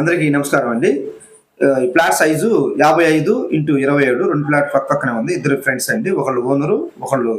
అందరికీ నమస్కారం అండి. ఈ ప్లాట్ సైజు యాభై ఐదు ఇంటూ ఇరవై ఏడు రెండు ప్లాట్ పక్క పక్కనే ఉంది. ఇద్దరు ఫ్రెండ్స్ అండి. ఒకళ్ళు ఓనరు ఒకళ్ళు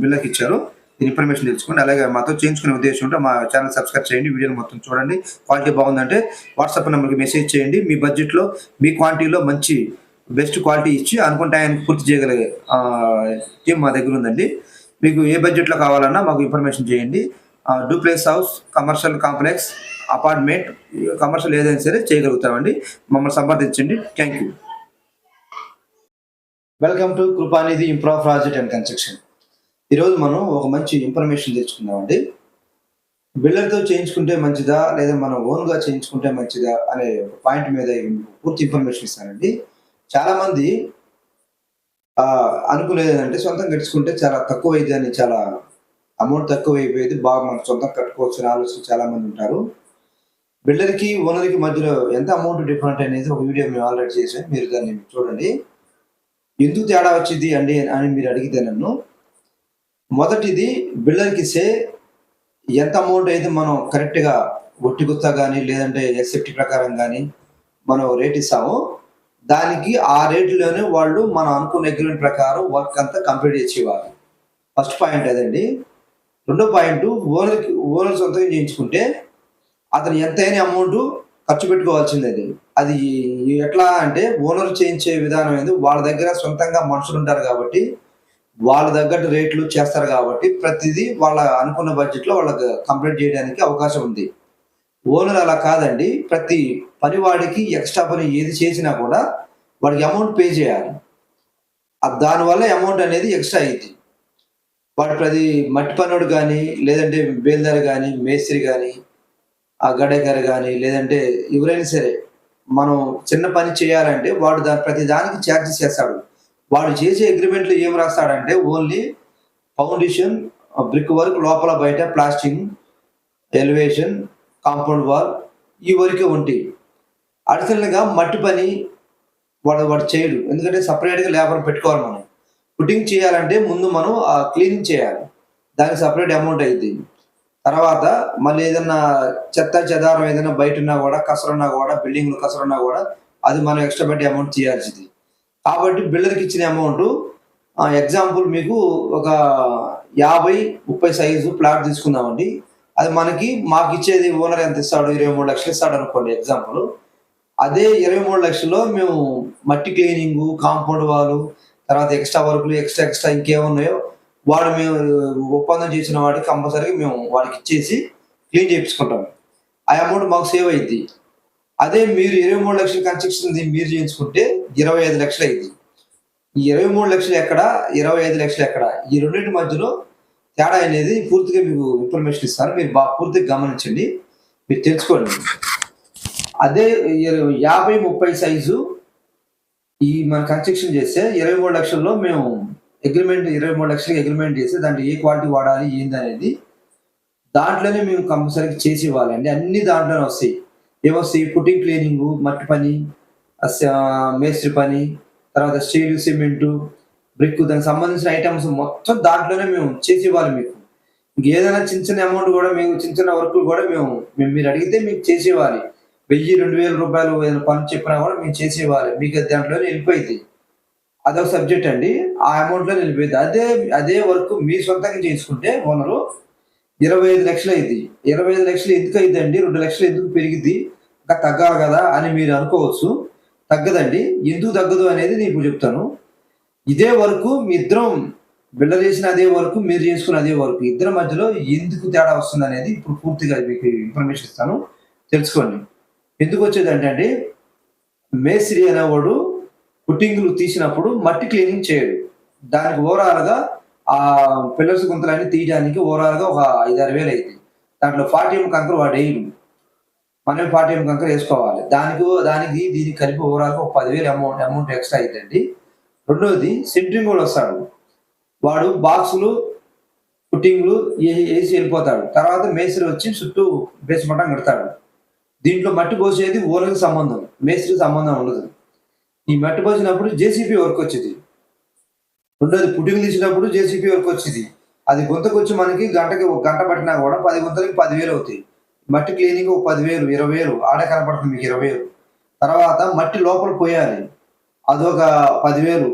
బిల్లకి ఇచ్చారు. దీని ఇన్ఫర్మేషన్ తెలుసుకోండి అలాగే మాతో చేయించుకునే ఉద్దేశం ఉంటే మా ఛానల్ సబ్స్క్రైబ్ చేయండి. వీడియోని మొత్తం చూడండి. క్వాలిటీ బాగుందంటే వాట్సాప్ నెంబర్కి మెసేజ్ చేయండి. మీ బడ్జెట్లో మీ క్వాంటిటీలో మంచి బెస్ట్ క్వాలిటీ ఇచ్చి అనుకుంటే ఆయన పూర్తి చేయగలిగే టీం మా దగ్గర ఉందండి. మీకు ఏ బడ్జెట్లో కావాలన్నా మాకు ఇన్ఫర్మేషన్ చేయండి. Duplex house commercial complex apartment commercial ఏదైనా సరే చేయగలుగుతామండి. మమ్మల్ని సంప్రదించండి. Thank you. Welcome to Krupanidhi improve project and construction ఈరోజు మనం ఒక మంచి ఇన్ఫర్మేషన్ తెచ్చుకుందామండి. బిల్డర్తో చేయించుకుంటే మంచిదా లేదా మనం ఓన్గా చేయించుకుంటే మంచిదా అనే పాయింట్ మీద పూర్తి ఇన్ఫర్మేషన్ ఇస్తానండి. చాలామంది అనుకునేది అంటే సొంతం గడుచుకుంటే చాలా తక్కువ అయింది అని చాలా అమౌంట్ తక్కువ అయిపోయేది బాగా మనం సొంతం కట్టుకోవచ్చు ఆలోచన చాలా మంది ఉంటారు. బిల్డర్కి ఓనర్కి మధ్యలో ఎంత అమౌంట్ డిఫరెంట్ అనేది ఒక వీడియో మేము ఆల్రెడీ చేసాం మీరు దాన్ని చూడండి. ఎందుకు తేడా వచ్చింది అండి అని మీరు అడిగితే నన్ను మొదటిది బిల్డర్కి సే ఎంత అమౌంట్ అయితే మనం కరెక్ట్గా ఒట్టి గుత్త కానీ లేదంటే ఎస్ఎఫ్టీ ప్రకారం కానీ మనం రేట్ ఇస్తామో దానికి ఆ రేట్లోనే వాళ్ళు మనం అనుకున్న అగ్రిమెంట్ ప్రకారం వర్క్ అంతా కంప్లీట్ చేసేవారు. ఫస్ట్ పాయింట్ అదండి. రెండో పాయింట్ ఓనర్కి ఓనర్ సొంతంగా చేయించుకుంటే అతను ఎంతైనా అమౌంట్ ఖర్చు పెట్టుకోవాల్సింది. అది అది ఎట్లా అంటే ఓనర్ చేయించే విధానం ఏంది? వాళ్ళ దగ్గర సొంతంగా మనుషులు ఉంటారు కాబట్టి వాళ్ళ తగ్గట్టు రేట్లు చేస్తారు కాబట్టి ప్రతిదీ వాళ్ళ అనుకున్న బడ్జెట్లో వాళ్ళకి కంప్లీట్ చేయడానికి అవకాశం ఉంది. ఓనర్ అలా కాదండి. ప్రతి పనివాడికి ఎక్స్ట్రా పని ఏది చేసినా కూడా వాడికి అమౌంట్ పే చేయాలి. దానివల్ల అమౌంట్ అనేది ఎక్స్ట్రా అయింది వాడు ప్రతి మట్టి పనుడు కానీ లేదంటే బేల్దారు కానీ మేస్త్రి కానీ ఆ గడేకర్ కానీ లేదంటే ఎవరైనా సరే మనం చిన్న పని చేయాలంటే వాడు దాని ప్రతి దానికి ఛార్జెస్ చేస్తాడు. వాడు చేసే అగ్రిమెంట్లు ఏం రాస్తాడంటే ఓన్లీ ఫౌండేషన్ బ్రిక్ వర్క్ లోపల బయట ప్లాస్టింగ్ ఎలివేషన్ కాంపౌండ్ వాల్ ఈ వరకే ఉంటాయి. అడిషనల్గా మట్టి పని వాడు వాడు చేయడు. ఎందుకంటే సపరేట్గా లేబర్ పెట్టుకోవాలి మనం. పుట్టింగ్ చేయాలంటే ముందు మనం క్లీనింగ్ చేయాలి. దానికి సపరేట్ అమౌంట్ అయింది తర్వాత మళ్ళీ ఏదన్నా చెత్త చెదారం ఏదైనా బయట ఉన్నా కూడా కసరున్నా కూడా బిల్డింగ్లు కసరున్నా కూడా అది మనం ఎక్స్ట్రా పెట్టి అమౌంట్ చేయాల్సింది. కాబట్టి బిల్డర్కి ఇచ్చిన అమౌంట్ ఎగ్జాంపుల్ మీకు ఒక యాభై ముప్పై సైజు ప్లాట్ తీసుకుందామండి. అది మనకి మాకు ఇచ్చేది ఓనర్ ఎంత ఇస్తాడు ఇరవై మూడు లక్షలు ఇస్తాడు అనుకోండి ఎగ్జాంపుల్. అదే ఇరవై మూడు లక్షల్లో మేము మట్టి క్లీనింగ్ కాంపౌండ్ వాళ్ళు తర్వాత ఎక్స్ట్రా వర్క్లు ఎక్స్ట్రా ఎక్స్ట్రా ఇంకేమున్నాయో వాడు మేము ఒప్పందం చేసిన వాడికి కంపల్సరీగా మేము వాడికి ఇచ్చేసి క్లీన్ చేయించుకుంటాం. ఆ అమౌంట్ మాకు సేవ్ అయింది. అదే మీరు ఇరవై మూడు లక్షల కన్స్ట్రక్షన్ మీరు చేయించుకుంటే ఇరవై ఐదు లక్షలు అయింది. ఈ ఇరవై మూడు లక్షలు ఎక్కడ? ఇరవై ఐదు లక్షలు ఎక్కడ? ఈ రెండింటి మధ్యలో తేడా అనేది పూర్తిగా మీకు ఇన్ఫర్మేషన్ ఇస్తాను. మీరు బాగా పూర్తిగా గమనించండి. మీరు తెలుసుకోండి. అదే యాభై ముప్పై సైజు ఈ మన కన్స్ట్రక్షన్ చేస్తే ఇరవై మూడు లక్షల్లో మేము అగ్రిమెంట్ ఇరవై మూడు లక్షలకి అగ్రిమెంట్ చేస్తే దాంట్లో ఏ క్వాలిటీ వాడాలి ఏంది అనేది దాంట్లోనే మేము కంపల్సరీ చేసి ఇవ్వాలండి. అన్ని దాంట్లోనే వస్తాయి. ఏమొస్తాయి పుట్టింగ్ క్లీనింగ్ మట్టి పని మేస్త్రి పని తర్వాత స్టీల్ సిమెంటు బ్రిక్ దానికి సంబంధించిన ఐటమ్స్ మొత్తం దాంట్లోనే మేము చేసి ఇవ్వాలి మీకు. ఇంక ఏదైనా చిన్న చిన్న అమౌంట్ కూడా మేము చిన్న చిన్న వర్కులు కూడా మేము మేము మీరు అడిగితే మీకు చేసి ఇవ్వాలి. వెయ్యి రెండు వేల రూపాయలు ఏదైనా పని చెప్పినా కూడా మేము చేసి మీకు దాంట్లో వెళ్ళిపోయింది. అదొక సబ్జెక్ట్ అండి. ఆ అమౌంట్లో వెళ్ళిపోయింది. అదే అదే వర్క్ మీ సొంతంగా చేసుకుంటే ఓనరు ఇరవై ఐదు లక్షలు అయింది. ఇరవై ఐదు లక్షలు ఎందుకు అయిందండి? రెండు లక్షలు ఎందుకు పెరిగింది? ఇంకా తగ్గాలి కదా అని మీరు అనుకోవచ్చు. తగ్గదండి. ఎందుకు తగ్గదు అనేది నేను ఇప్పుడు చెప్తాను. ఇదే వరకు మీ ఇద్దరం బిడ్డ చేసిన అదే వరకు మీరు చేసుకున్న అదే వరకు. ఇద్దరి మధ్యలో ఎందుకు తేడా వస్తుంది అనేది ఇప్పుడు పూర్తిగా మీకు ఇన్ఫర్మేషన్ ఇస్తాను. తెలుసుకోండి. ఎందుకు వచ్చేది అంటే మేస్త్రి అనేవాడు పుట్టింగులు తీసినప్పుడు మట్టి క్లీనింగ్ చేయడు. దానికి ఓవరాల్గా ఆ పిల్లర్స్ గుంతలన్నీ తీయడానికి ఓవరాల్గా ఒక ఐదారు వేలు అయింది దాంట్లో ఫార్టీ ఎం కంకర వాడు వేయడు. మనం ఫార్టీ ఎం కంకర వేసుకోవాలి. దానికి దానికి దీనికి కలిపి ఓవరాల్గా ఒక పదివేలు అమౌంట్ అమౌంట్ ఎక్స్ట్రా అయిందండి రెండోది సెంట్రింగ్ కూడా వస్తాడు. వాడు బాక్సులు పుట్టింగ్లు ఏ- వేసి వెళ్ళిపోతాడు. తర్వాత మేస్త్రి వచ్చి చుట్టూ బేస్మటం కడతాడు. దీంట్లో మట్టి పోసేది ఓనర్కి సంబంధం మేస్త్రికి సంబంధం ఉండదు. ఈ మట్టి పోసినప్పుడు జేసీబీ వర్క్ వచ్చేది. రెండోది పుట్టింగ్ తీసినప్పుడు జేసీబీ వర్క్ వచ్చేది. అది గుంతకు వచ్చి మనకి గంటకి ఒక గంట పట్టినా కూడా పది గుంతలకి పదివేలు అవుతాయి. మట్టి క్లీనింగ్ ఒక పదివేలు ఇరవై వేలు ఆడే కనపడుతుంది మీకు ఇరవై వేలు తర్వాత మట్టి లోపల పోయాలి. అదొక పదివేలు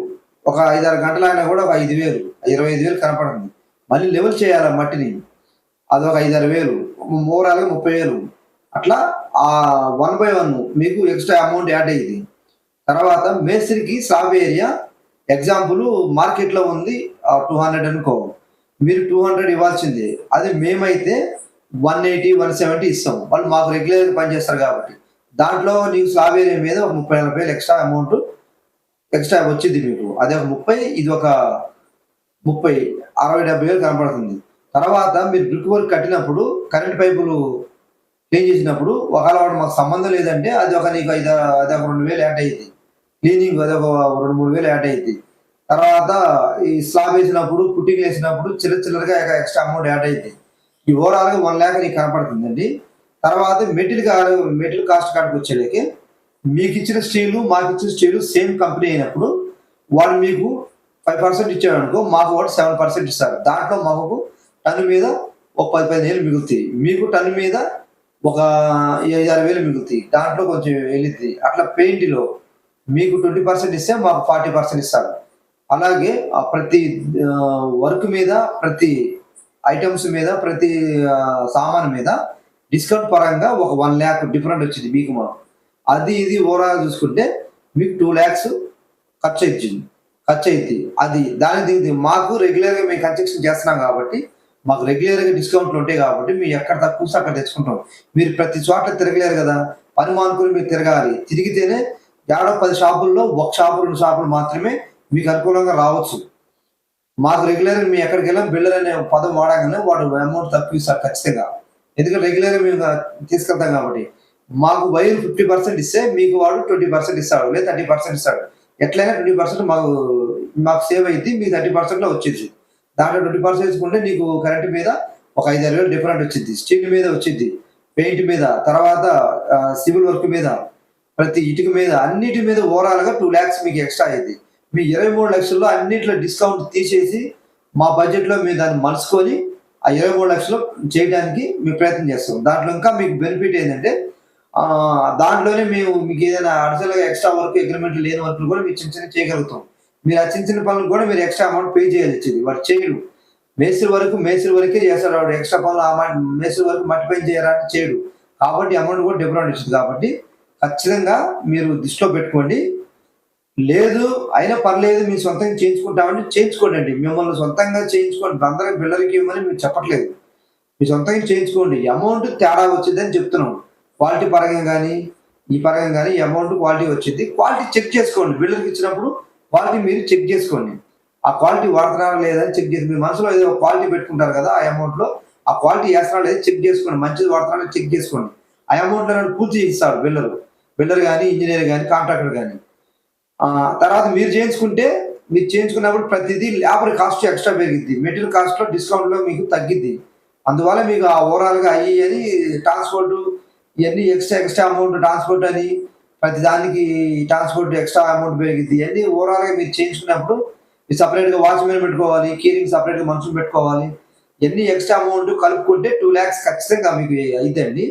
ఒక ఐదారు గంటలు అయినా కూడా ఒక ఐదు వేలు ఇరవై ఐదు వేలు కనపడుతుంది. మళ్ళీ లెవెల్ చేయాలి ఆ మట్టిని. అదొక ఐదారు వేలు ఓవరాల్గా ముప్పై వేలు. అట్లా ఆ వన్ బై వన్ మీకు ఎక్స్ట్రా అమౌంట్ యాడ్ అయ్యింది. తర్వాత మేస్త్రికి స్లాబ్ ఏరియా ఎగ్జాంపుల్ మార్కెట్లో ఉంది టూ హండ్రెడ్ అనుకో. మీరు టూ హండ్రెడ్ ఇవ్వాల్సిందే. అది మేమైతే వన్ ఎయిటీ వన్ సెవెంటీ ఇస్తాం. వాళ్ళు మాకు రెగ్యులర్గా పనిచేస్తారు కాబట్టి. దాంట్లో నీకు స్లాబ్ ఏరియా మీద ఒక ముప్పై నలభై వేలు ఎక్స్ట్రా అమౌంట్ ఎక్స్ట్రా వచ్చింది మీకు. అదే ఒక ముప్పై ఇది ఒక ముప్పై అరవై డెబ్బై వేలు కనపడుతుంది. తర్వాత మీరు బ్రిక్ వర్క్ కట్టినప్పుడు కరెంట్ పైపులు క్లీన్ చేసినప్పుడు ఒకవేళ వాడు మాకు సంబంధం లేదంటే అది ఒక నీకు ఐదు అది ఒక రెండు వేలు యాడ్ అయ్యింది. క్లీనింగ్ అది ఒక రెండు మూడు వేలు యాడ్ అయ్యింది. తర్వాత ఈ స్లాబ్ వేసినప్పుడు పుట్టింగ్ వేసినప్పుడు చిన్న చిల్లరగా ఎక్స్ట్రా అమౌంట్ యాడ్ అయ్యింది. ఈ ఓవరాల్గా వన్ ల్యాక్ నీకు కనపడుతుందండి. తర్వాత మెటీరియల్ మెటీరియల్ కాస్ట్ కాడికి వచ్చేళ్ళకి మీకు ఇచ్చిన స్టీలు మాకు ఇచ్చిన స్టీలు సేమ్ కంపెనీ అయినప్పుడు వాడు మీకు ఫైవ్ పర్సెంట్ ఇచ్చాడు అనుకో మాకు వాడు సెవెన్ పర్సెంట్ ఇస్తారు. దాంట్లో మాకు టన్ను మీద ఒక పది పదిహేను వేలు మిగులుతాయి. మీకు టన్ను మీద ఒక ఐదు ఆరు వేలు మిగులుతాయి. దాంట్లో కొంచెం వెళుతుంది అట్లా పెయింట్లో మీకు ట్వంటీ పర్సెంట్ ఇస్తే మాకు ఫార్టీ పర్సెంట్ ఇస్తారు. అలాగే ఆ ప్రతి వర్క్ మీద ప్రతి ఐటమ్స్ మీద ప్రతి సామాన్ మీద డిస్కౌంట్ పరంగా ఒక వన్ ల్యాక్ డిఫరెంట్ వచ్చింది మీకు మా అది ఇది ఓవరాల్ చూసుకుంటే మీకు టూ ల్యాక్స్ ఖర్చు అవుతుంది ఖర్చు అవుతుంది అది దానికి దీనికి మాకు రెగ్యులర్గా మేము కన్స్ట్రక్షన్ చేస్తున్నాం కాబట్టి మాకు రెగ్యులర్గా డిస్కౌంట్లు ఉంటాయి కాబట్టి మేము ఎక్కడ తక్కువ అక్కడ తెచ్చుకుంటాం. మీరు ప్రతి చోట్ల తిరగలేరు కదా. పని మానుకుని మీరు తిరగాలి. తిరిగితేనే ఏడో పది షాపుల్లో ఒక షాపు రెండు షాపులు మాత్రమే మీకు అనుకూలంగా రావచ్చు. మాకు రెగ్యులర్గా మేము ఎక్కడికి వెళ్ళాం బిల్డర్ అనే పదం వాడగానే వాడు అమౌంట్ తక్కువ ఇస్తారు ఖచ్చితంగా. ఎందుకంటే రెగ్యులర్గా మేము తీసుకెళ్తాం కాబట్టి. మాకు వైర్ ఫిఫ్టీ పర్సెంట్ ఇస్తే మీకు వాడు ట్వంటీ పర్సెంట్ ఇస్తాడు లేదా థర్టీ పర్సెంట్ ఇస్తాడు. ఎట్లయినా ట్వంటీ పర్సెంట్ మాకు మాకు సేవ్ అయింది మీకు థర్టీ పర్సెంట్లో వచ్చేది. దాంట్లో ట్వంటీ పర్సెంట్ వేసుకుంటే నీకు కరెంట్ మీద ఒక ఐదు ఆరు వేలు డిఫరెంట్ వచ్చింది స్టీల్ మీద వచ్చింది పెయింట్ మీద తర్వాత సివిల్ వర్క్ మీద ప్రతి ఇటుక మీద అన్నిటి మీద ఓవరాల్గా టూ ల్యాక్స్ మీకు ఎక్స్ట్రా అయింది మీ ఇరవై మూడు లక్షల్లో అన్నింటిలో డిస్కౌంట్ తీసేసి మా బడ్జెట్లో మీరు దాన్ని మలుసుకొని ఆ ఇరవై మూడు లక్షలు చేయడానికి మేము ప్రయత్నం చేస్తాం. దాంట్లో ఇంకా మీకు బెనిఫిట్ ఏంటంటే దాంట్లోనే మేము మీకు ఏదైనా అడిషనల్గా ఎక్స్ట్రా వర్క్ అగ్రిమెంట్ లేని వర్క్లు కూడా మీరు చిన్న చిన్న చేయగలుగుతాం. మీరు ఆ చిన్న పనులు కూడా మీరు ఎక్స్ట్రా అమౌంట్ పే చేయాల్సింది. వాడు చేయడు. మేస్త్రి వరకు మేస్త్రి వరకే చేస్తాడు వాడు ఎక్స్ట్రా పనులు ఆ మేస్త్రి వరకు మట్టి పని చేయాలంటే చేయడు. కాబట్టి అమౌంట్ కూడా డిఫరెంట్ ఇస్తుంది కాబట్టి ఖచ్చితంగా మీరు దృష్టిలో పెట్టుకోండి. లేదు అయినా పర్లేదు మీ సొంతంగా చేయించుకుంటామంటే చేయించుకోండి అండి. మిమ్మల్ని సొంతంగా చేయించుకోండి. అందరం పిల్లలకి ఇవ్వమని మీరు చెప్పట్లేదు. మీ సొంతంగా చేయించుకోండి. అమౌంట్ తేడా వచ్చిందని చెప్తున్నాం. క్వాలిటీ పరంగా కానీ ఈ పరంగా కానీ అమౌంట్ క్వాలిటీ వచ్చింది. క్వాలిటీ చెక్ చేసుకోండి. బిల్లర్కి ఇచ్చినప్పుడు క్వాలిటీ మీరు చెక్ చేసుకోండి. ఆ క్వాలిటీ వాడుతున్నారా లేదా చెక్ చేసి మీ మనసులో ఏదో క్వాలిటీ పెట్టుకుంటారు కదా ఆ అమౌంట్లో ఆ క్వాలిటీ వేస్తున్నారా లేదా చెక్ చేసుకోండి. మంచిది వాడుతున్నారా చెక్ చేసుకోండి. ఆ అమౌంట్లో పూర్తి ఇస్తాడు బిల్లరు బిల్డర్ కానీ ఇంజనీర్ కానీ కాంట్రాక్టర్ కానీ తర్వాత మీరు చేయించుకుంటే మీరు చేయించుకున్నప్పుడు ప్రతిదీ లేబర్ కాస్ట్ ఎక్స్ట్రా పెరిగిద్ది. మెటీరియల్ కాస్ట్లో డిస్కౌంట్లో మీకు తగ్గిద్ది. అందువల్ల మీకు ఆ ఓవరాల్గా అయ్యి అని ట్రాన్స్పోర్ట్ ఇవన్నీ ఎక్స్ట్రా ఎక్స్ట్రా అమౌంట్ ట్రాన్స్పోర్ట్ అని ప్రతి దానికి ట్రాన్స్పోర్ట్ ఎక్స్ట్రా అమౌంట్ పెరిగింది అన్ని ఓవరాల్గా మీరు చేయించుకున్నప్పుడు మీరు సపరేట్గా వాచ్మెన్ పెట్టుకోవాలి కీరింగ్ సపరేట్గా మనుషులు పెట్టుకోవాలి. ఎన్ని ఎక్స్ట్రా అమౌంట్ కలుపుకుంటే టూ ల్యాక్స్ ఖచ్చితంగా మీకు అయిద్దండి.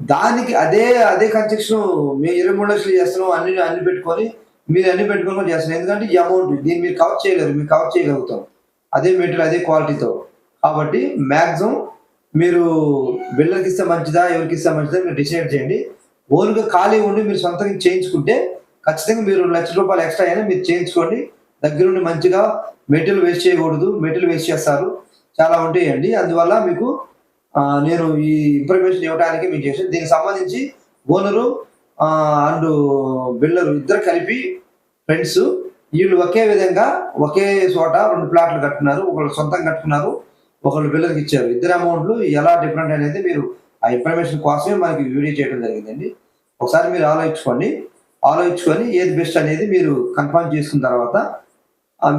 దానికి అదే అదే కన్స్ట్రక్షన్ మేము ఇరవై మూడు లక్షలు చేస్తున్నాం అన్ని అన్ని పెట్టుకొని మీరు అన్ని పెట్టుకొని కూడా చేస్తున్నారు. ఎందుకంటే ఈ అమౌంట్ దీన్ని మీరు కవర్ చేయలేరు మీరు కవర్ చేయగలుగుతాం. అదే మెటీరియల్ అదే క్వాలిటీతో కాబట్టి మ్యాక్సిమం మీరు బిల్డర్కి ఇస్తే మంచిదా ఎవరికి ఇస్తే మంచిదా మీరు డిసైడ్ చేయండి. ఓన్గా ఖాళీ ఉండి మీరు సొంతంగా చేయించుకుంటే ఖచ్చితంగా మీరు లక్ష రూపాయలు ఎక్స్ట్రా అయినా మీరు చేయించుకోండి. దగ్గరుండి మంచిగా మెటీరియల్ వేస్ట్ చేయకూడదు. మెటీరియల్ వేస్ట్ చేస్తారు. చాలా ఉంటాయండి. అందువల్ల మీకు నేను ఈ ఇన్ఫర్మేషన్ ఇవ్వడానికి మీకు చేసాను దీనికి సంబంధించి ఓనరు అండ్ బిల్లరు ఇద్దరు కలిపి ఫ్రెండ్స్ వీళ్ళు ఒకే విధంగా ఒకే చోట రెండు ప్లాట్లు కట్టుకున్నారు. ఒకళ్ళు సొంతంగా కట్టుకున్నారు. ఒకళ్ళు బిల్లర్కి ఇచ్చారు. ఇద్దరు అమౌంట్లు ఎలా డిఫరెంట్ అనేది మీరు ఆ ఇన్ఫర్మేషన్ కోసమే మనకి వీడియో చేయడం జరిగిందండి. ఒకసారి మీరు ఆలోచించుకోండి. ఆలోచించుకొని ఏది బెస్ట్ అనేది మీరు కన్ఫర్మ్ చేసుకున్న తర్వాత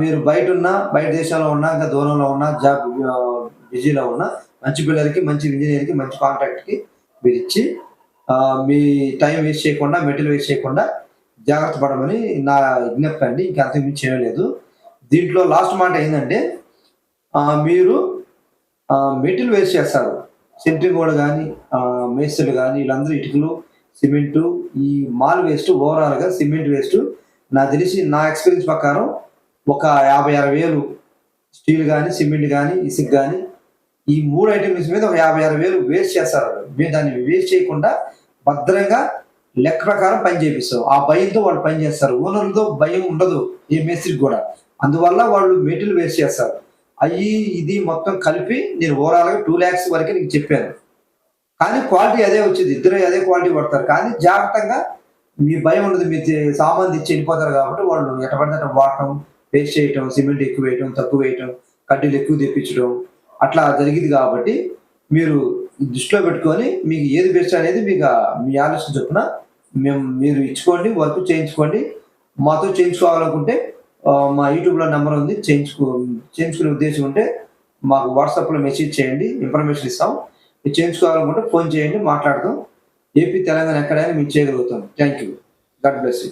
మీరు బయట ఉన్నా బయట దేశాల్లో ఉన్నా ఇంకా దూరంలో ఉన్నా జాబ్ బిజీలో ఉన్నా మంచి పిల్లలకి మంచి ఇంజనీర్కి మంచి కాంట్రాక్ట్కి మీరు ఇచ్చి మీ టైం వేస్ట్ చేయకుండా మెటీరియల్ వేస్ట్ చేయకుండా జాగ్రత్త పడమని నా విజ్ఞప్తి అండి. ఇంకా అంతకు మించి చేయలేదు దీంట్లో లాస్ట్ మాట ఏంటంటే మీరు మెటీరియల్ వేస్ట్ చేస్తారు. సెంట్రింగ్ గోడ కానీ మేస్త్రులు కానీ వీళ్ళందరూ ఇటుకలు సిమెంటు ఈ మాల్ వేస్ట్ ఓవరాల్గా సిమెంట్ వేస్ట్. నాకు తెలిసి నా ఎక్స్పీరియన్స్ ప్రకారం ఒక యాభై అరవై వేలు స్టీల్ కానీ సిమెంట్ కానీ ఇసుక్ కానీ ఈ మూడు ఐటమ్స్ మీద ఒక యాభై ఆరు వేలు వేస్ట్ చేస్తారు. మేము దాన్ని వేస్ట్ చేయకుండా భద్రంగా లెక్క ప్రకారం పని చేపిస్తాం. ఆ భయంతో వాళ్ళు పని చేస్తారు. ఓనర్లతో భయం ఉండదు ఏ మేస్త్రికి కూడా. అందువల్ల వాళ్ళు మెటీరియల్ వేస్ట్ చేస్తారు. అవి ఇది మొత్తం కలిపి నేను ఓవరాల్గా టూ ల్యాక్స్ వరకు నీకు చెప్పాను. కానీ క్వాలిటీ అదే వచ్చింది. ఇద్దరు అదే క్వాలిటీ పడతారు. కానీ జాగ్రత్తగా మీ భయం ఉండదు. మీ సామాన్ తెచ్చి వెళ్ళిపోతారు కాబట్టి వాళ్ళు ఎట్టబడితే వాడటం పేస్ట్ చేయటం సిమెంట్ ఎక్కువ వేయటం తక్కువ వేయటం కడ్డీలు ఎక్కువ తెప్పించడం అట్లా జరిగింది కాబట్టి మీరు దృష్టిలో పెట్టుకొని మీకు ఏది బెస్ట్ అనేది మీకు మీ ఆలోచన చొప్పున మేము మీరు ఇచ్చుకోండి వర్క్ చేయించుకోండి. మాతో చేయించుకోవాలనుకుంటే మా యూట్యూబ్లో నెంబర్ ఉంది. చేయించుకో చేయించుకునే ఉద్దేశం ఉంటే మాకు వాట్సాప్లో మెసేజ్ చేయండి. ఇన్ఫర్మేషన్ ఇస్తాం. మీరు చేయించుకోవాలనుకుంటే ఫోన్ చేయండి మాట్లాడదాం. ఏపీ తెలంగాణ ఎక్కడైనా మీకు చేయగలుగుతాం. Thank you God bless you